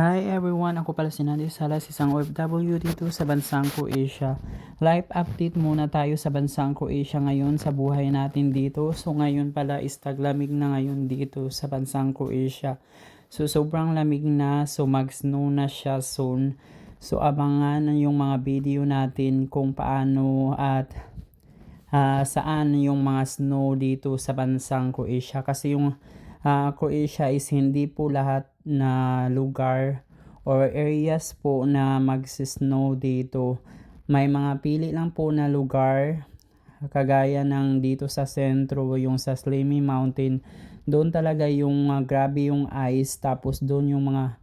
Hi everyone, ako pala si Nadia Salas, isang OFW dito sa bansang Croatia. Live update muna tayo sa bansang Croatia ngayon sa buhay natin dito. So ngayon pala is taglamig na ngayon dito sa bansang Croatia. So sobrang lamig na, so mag-snow na siya soon. So abangan yung mga video natin kung paano at ah, saan yung mga snow dito sa bansang Croatia. Kasi yung ah, Croatia is hindi po lahat na lugar or areas po na magsisnow dito. May mga pili lang po na lugar kagaya ng dito sa sentro, yung sa Slimy Mountain. Doon talaga yung ah, grabe yung ice tapos doon yung mga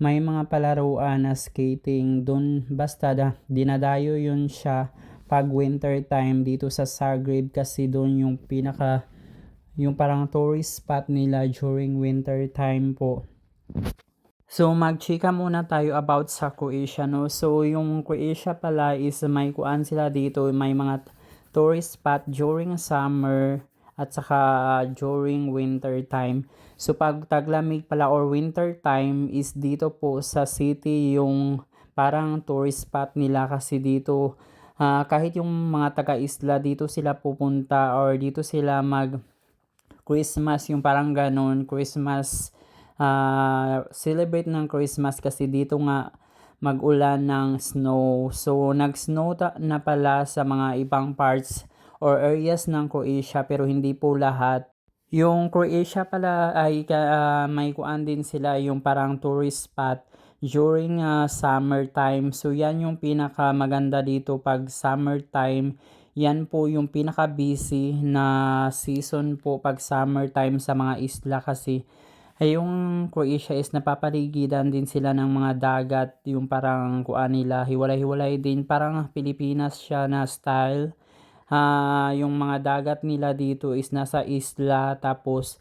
may mga palaruan na skating doon basta da, dinadayo yun siya pag winter time dito sa Zagreb kasi doon yung pinaka yung parang tourist spot nila during winter time po. So magchika muna tayo about sa Croatia no. So yung Croatia pala is may kuan sila dito, may mga tourist spot during summer at saka during winter time. So pag taglamig pala or winter time is dito po sa city yung parang tourist spot nila kasi dito ah, kahit yung mga taga-isla dito sila pupunta or dito sila mag Christmas yung parang ganon Christmas ah, celebrate ng Christmas kasi dito nga mag-ulan ng snow. So, nag-snow ta- na pala sa mga ibang parts or areas ng Croatia pero hindi po lahat. Yung Croatia pala ay ah, may kuan din sila yung parang tourist spot during ah, summer time. So, yan yung pinaka maganda dito pag summer time. Yan po yung pinaka busy na season po pag summer time sa mga isla kasi yung Croatia is napapaligidan din sila ng mga dagat, yung parang kuan nila, hiwalay-hiwalay din, parang Pilipinas siya na style. Ah, yung mga dagat nila dito is nasa isla, tapos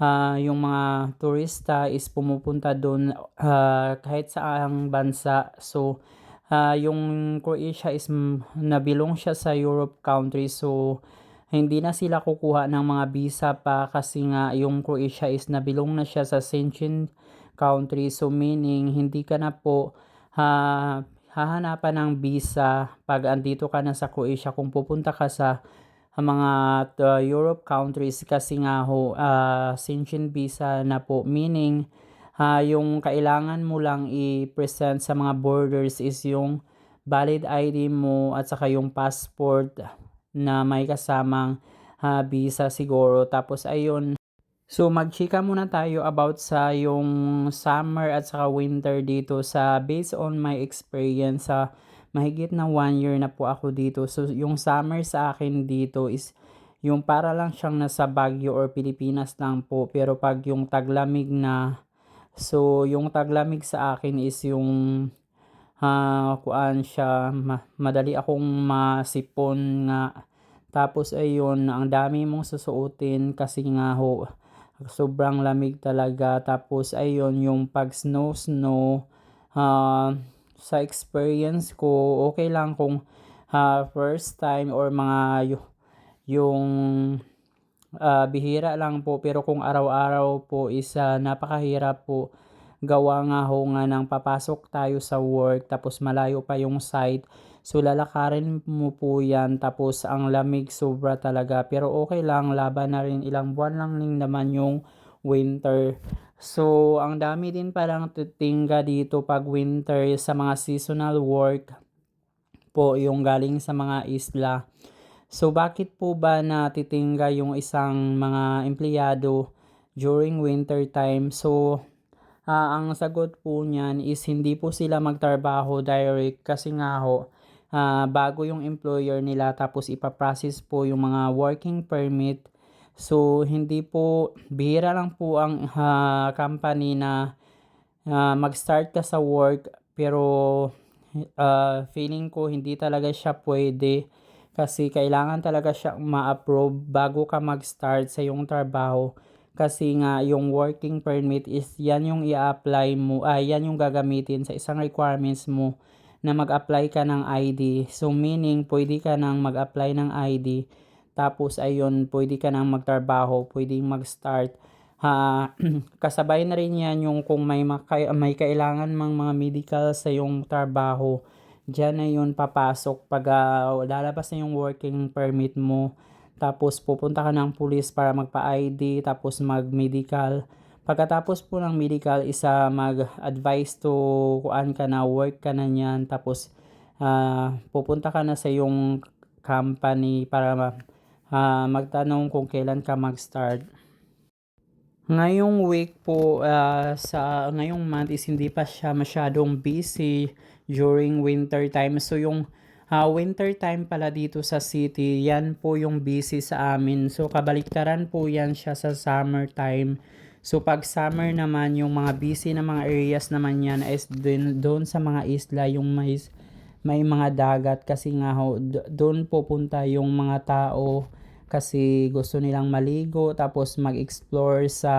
ah, yung mga turista is pumupunta doon ah, kahit sa ang bansa. So, ah, yung Croatia is nabilong siya sa Europe country, so hindi na sila kukuha ng mga visa pa kasi nga yung Croatia is nabilong na siya sa Schengen country. So meaning hindi ka na po ha, hahanapan ng visa pag andito ka na sa Croatia kung pupunta ka sa mga uh, Europe countries kasi nga ho uh, Schengen visa na po meaning ah, yung kailangan mo lang i-present sa mga borders is yung valid ID mo at saka yung passport na may kasamang ah, visa siguro. Tapos ayun, so magchika muna tayo about sa yung summer at saka winter dito sa based on my experience sa mahigit na one year na po ako dito. So yung summer sa akin dito is yung para lang siyang nasa Baguio or Pilipinas lang po. Pero pag yung taglamig na, so yung taglamig sa akin is yung ah kuan siya, ma- madali akong masipon nga. Tapos ayun, ang dami mong susuotin kasi nga ho, sobrang lamig talaga. Tapos ayun, yung pag snow snow, ah, sa experience ko, okay lang kung ah, first time or mga yu- yung ah, bihira lang po. Pero kung araw-araw po is ah, napakahirap po gawa nga ho nga ng papasok tayo sa work tapos malayo pa yung site. So lalakarin mo po yan tapos ang lamig sobra talaga pero okay lang laban na rin ilang buwan lang din naman yung winter. So ang dami din parang titingga dito pag winter sa mga seasonal work po yung galing sa mga isla. So bakit po ba natitingga yung isang mga empleyado during winter time? So Ah, ang sagot po niyan is hindi po sila magtrabaho direct kasi nga ho, ah, bago yung employer nila tapos ipaprocess po yung mga working permit. So, hindi po, bihira lang po ang ah, company na ah, mag-start ka sa work pero ah, feeling ko hindi talaga siya pwede kasi kailangan talaga siya ma-approve bago ka mag-start sa yung trabaho. Kasi nga yung working permit is yan yung i-apply mo, ay yan yung gagamitin sa isang requirements mo na mag-apply ka ng ID. So meaning pwede ka nang mag-apply ng ID tapos ayun pwede ka nang magtrabaho, pwedeng mag-start ah, kasabay na rin yan yung kung may, maka- may kailangan mang mga medical sa yung trabaho. Diyan na yun papasok pag ah, lalabas na yung working permit mo. Tapos pupunta ka ng pulis para magpa-ID, tapos mag-medical. Pagkatapos po ng medical, isa mag-advise to kuan ka na, work ka na niyan. Tapos ah, pupunta ka na sa yung company para ah, magtanong kung kailan ka mag-start. Ngayong week po ah, sa ngayong month is hindi pa siya masyadong busy during winter time. So yung ah, winter time pala dito sa city, yan po yung busy sa amin. So kabaliktaran po yan siya sa summer time. So pag summer naman, yung mga busy na mga areas naman yan is dun, doon sa mga isla, yung may, may mga dagat kasi nga ho, doon pupunta yung mga tao kasi gusto nilang maligo tapos mag-explore sa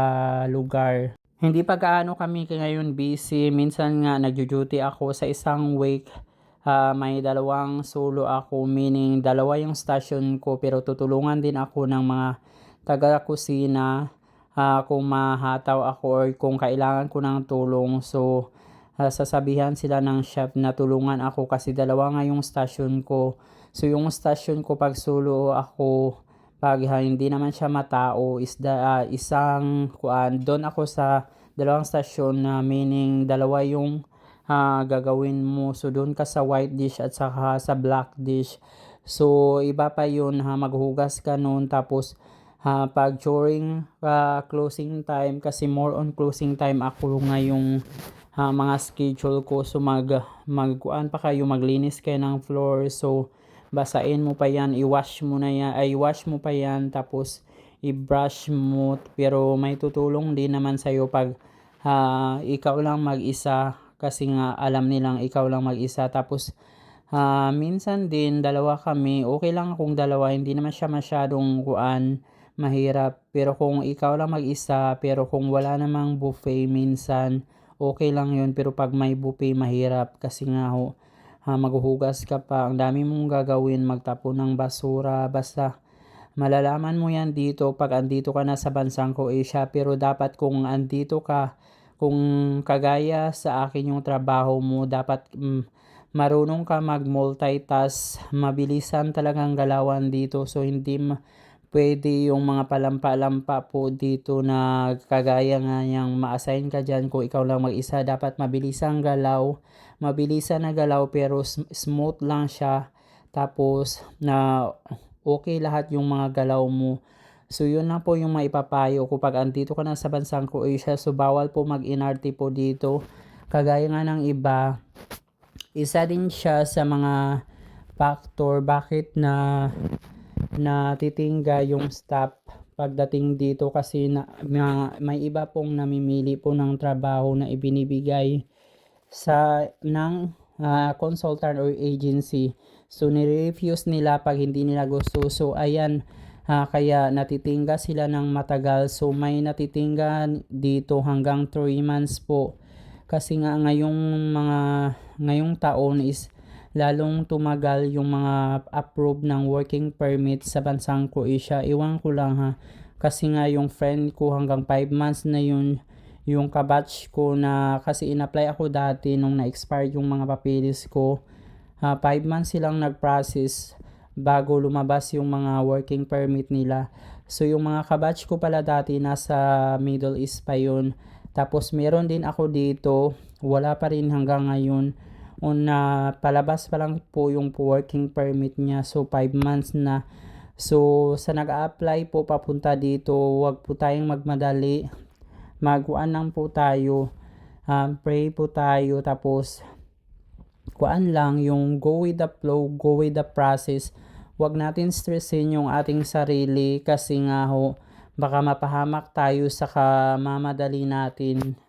lugar. Hindi pa gaano kami ngayon busy. Minsan nga nagjo-duty ako sa isang week. ah, may dalawang solo ako, meaning dalawa yung station ko pero tutulungan din ako ng mga taga-kusina ah, kung mahataw ako or kung kailangan ko ng tulong. So, ah, sasabihan sila ng chef na tulungan ako kasi dalawa nga yung station ko. So, yung station ko pag solo ako, pag ha, hindi naman siya matao is da, ah, isang kuan doon ako sa dalawang stasyon na meaning dalawa yung ah, gagawin mo. So doon ka sa white dish at saka sa black dish. So iba pa yun ha maghugas ka noon tapos ha, pag during ah, closing time kasi more on closing time ako ngayong ah, mga schedule ko. So mag magkuan pa kayo maglinis kayo ng floor. So basain mo pa yan, i-wash mo na yan, ay wash mo pa yan, tapos i-brush mo, pero may tutulong din naman sa'yo pag ah, ikaw lang mag-isa, kasi nga alam nilang ikaw lang mag-isa, tapos ah, minsan din dalawa kami, okay lang kung dalawa, hindi naman siya masyadong kuan, mahirap, pero kung ikaw lang mag-isa, pero kung wala namang buffet minsan, okay lang yun, pero pag may buffet, mahirap, kasi nga ho, ha, maghuhugas ka pa, ang dami mong gagawin, magtapon ng basura, basta malalaman mo yan dito. Pag andito ka na sa bansang Croatia, pero dapat kung andito ka, kung kagaya sa akin yung trabaho mo, dapat mm, marunong ka mag-multitask, mabilisan talagang galawan dito, so hindi pwede yung mga palampa-lampa po dito na kagaya nga yung ma-assign ka dyan kung ikaw lang mag-isa, dapat mabilisan galaw, mabilisan na galaw pero sm- smooth lang siya. Tapos na okay lahat yung mga galaw mo. So yun lang po yung maipapayo ko pag andito ka na sa bansang Croatia. So bawal po mag-inarte po dito. Kagaya nga ng iba, isa din siya sa mga factor bakit na na titingga yung staff pagdating dito kasi na, ma- may iba pong namimili po ng trabaho na ibinibigay sa ng ah, consultant or agency. So nire-refuse nila pag hindi nila gusto. So ayan, ah, kaya natitingga sila ng matagal. So may natitingga dito hanggang 3 months po. Kasi nga ngayong mga ngayong taon is lalong tumagal yung mga approve ng working permit sa bansang Croatia. Iwan ko lang ha. Kasi nga yung friend ko hanggang 5 months na yun yung kabatch ko na kasi in-apply ako dati nung na-expire yung mga papeles ko. 5 months silang nag-process bago lumabas yung mga working permit nila. So yung mga kabatch ko pala dati nasa Middle East pa yun. Tapos meron din ako dito, wala pa rin hanggang ngayon. Una, palabas pa lang po yung working permit niya. So 5 months na. So sa nag-apply po papunta dito, wag po tayong magmadali magkuan lang po tayo um, pray po tayo tapos kuan lang yung go with the flow go with the process wag natin stressin yung ating sarili kasi nga ho baka mapahamak tayo sa kamamadali natin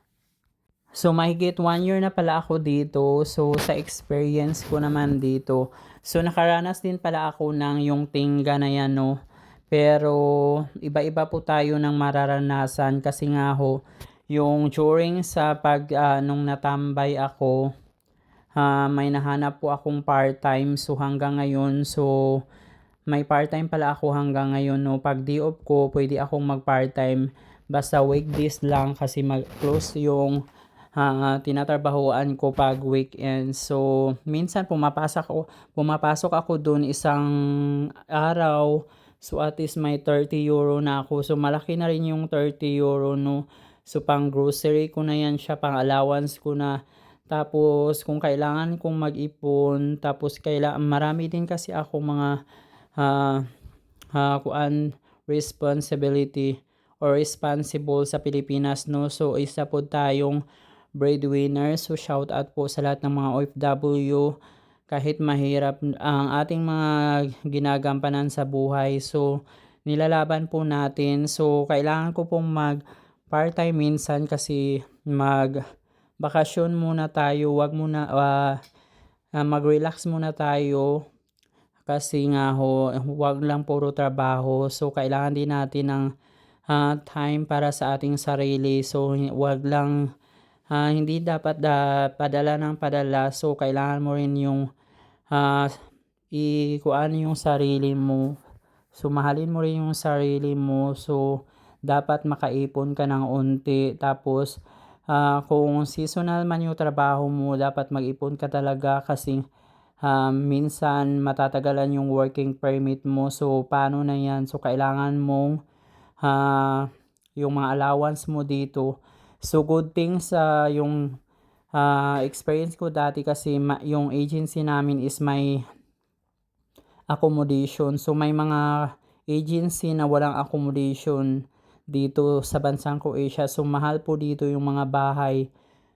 So, mahigit one year na pala ako dito. So, sa experience ko naman dito. So, nakaranas din pala ako ng yung tingga na yan, no. Pero, iba-iba po tayo ng mararanasan kasi nga ho, yung during sa pag, ah, nung natambay ako, ah, may nahanap po akong part-time. So, hanggang ngayon, so, may part-time pala ako hanggang ngayon, no. Pag di off ko, pwede akong mag part-time. basta weekdays lang kasi mag-close yung ah, tinatrabahoan ko pag weekend. So, minsan pumapasok ako, pumapasok ako doon isang araw. So, at least may 30 euro na ako. So, malaki na rin yung 30 euro, no? So, pang grocery ko na yan siya, pang allowance ko na. Tapos, kung kailangan kong mag-ipon, tapos kailangan, marami din kasi ako mga ah, ah, kuan, responsibility or responsible sa Pilipinas, no? So, isa po tayong breadwinner. So, shout out po sa lahat ng mga OFW kahit mahirap ang ating mga ginagampanan sa buhay. So, nilalaban po natin. So, kailangan ko pong mag part-time minsan kasi mag bakasyon muna tayo. Wag muna ah, ah, mag-relax muna tayo kasi nga ho, wag lang puro trabaho. So, kailangan din natin ng ah, time para sa ating sarili. So, wag lang ah, hindi dapat da, padala ng padala. So, kailangan mo rin yung ah, ikuan yung sarili mo. So, mahalin mo rin yung sarili mo. So, dapat makaipon ka ng unti. Tapos, ah, kung seasonal man yung trabaho mo, dapat mag-ipon ka talaga kasi ah, minsan matatagalan yung working permit mo. So, paano na yan? So, kailangan mong ah, yung mga allowance mo dito. So, good thing sa yung ah, experience ko dati kasi ma- yung agency namin is may accommodation. So, may mga agency na walang accommodation dito sa bansang Croatia. So, mahal po dito yung mga bahay.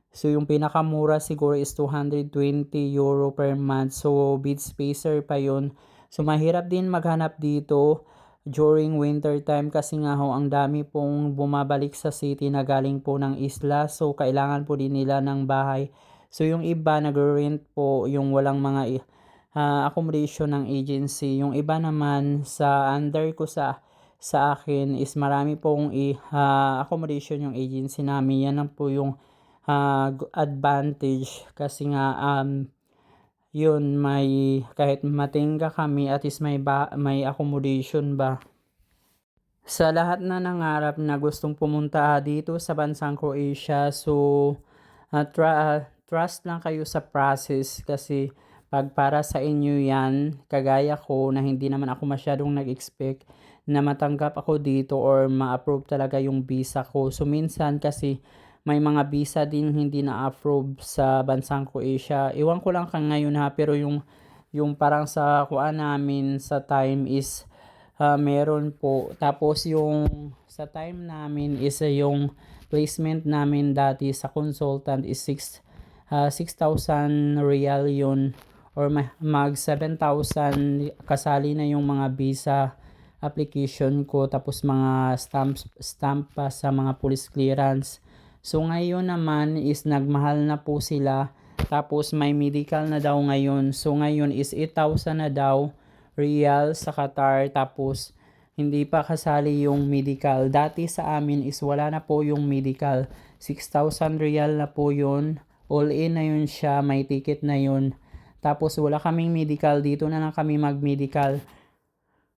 So, yung pinakamura siguro is 220 euro per month. So, bed spacer pa yun. So, mahirap din maghanap dito during winter time kasi nga ho, ang dami pong bumabalik sa city na galing po ng isla. So, kailangan po din nila ng bahay. So, yung iba nag-rent po yung walang mga ah, accommodation ng agency. Yung iba naman sa under ko sa sa akin is marami pong ah, accommodation yung agency namin. Yan lang po yung gu- advantage kasi nga um, yun may kahit matingga kami at least may ba, may accommodation ba. Sa lahat na nangarap na gustong pumunta dito sa bansang Croatia, so ah, tra- trust lang kayo sa process kasi pag para sa inyo yan, kagaya ko na hindi naman ako masyadong nag-expect na matanggap ako dito or ma-approve talaga yung visa ko. So minsan kasi may mga visa din hindi na-approve sa bansang Croatia. Iwan ko lang kang ngayon ha, pero yung yung parang sa kuan namin sa time is ah, meron po. Tapos yung sa time namin is ah, yung placement namin dati sa consultant is 6 ah, 6,000 real yun or ma- mag 7,000 kasali na yung mga visa application ko tapos mga stamp stamp pa sa mga police clearance. So ngayon naman is nagmahal na po sila tapos may medical na daw ngayon. So ngayon is 8,000 na daw real sa Qatar tapos hindi pa kasali yung medical. Dati sa amin is wala na po yung medical. 6,000 real na po yun. All in na yun siya. May ticket na yun. Tapos wala kaming medical. Dito na lang kami mag-medical.